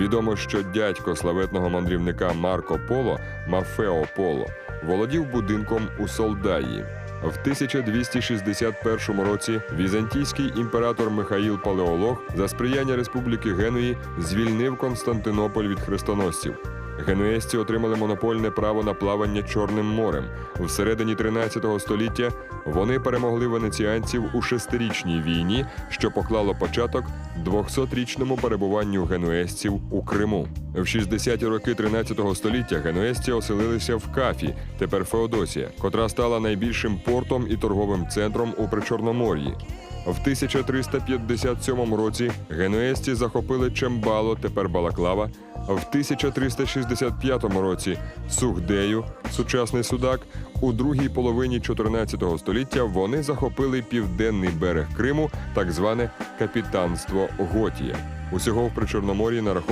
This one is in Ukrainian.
Відомо, що дядько славетного мандрівника Марко Поло Мафео Поло володів будинком у Солдаї. В 1261 році візантійський імператор Михаїл Палеолог за сприяння Республіки Генуї звільнив Константинополь від хрестоносців. Генуезці отримали монопольне право на плавання Чорним морем. Всередині 13 століття вони перемогли венеціанців у шестирічній війні, що поклало початок 200-річному перебуванню генуезців у Криму. В 60-ті роки 13 століття генуезці оселилися в Кафі, тепер Феодосія, котра стала найбільшим портом і торговим центром у Причорномор'ї. В 1357 році генуесті захопили Чембало, тепер Балаклава. В 1365 році Сухдею, сучасний судак. У другій половині 14 століття вони захопили південний берег Криму, так зване капітанство Готія. Усього в Причорномор'ї нараховано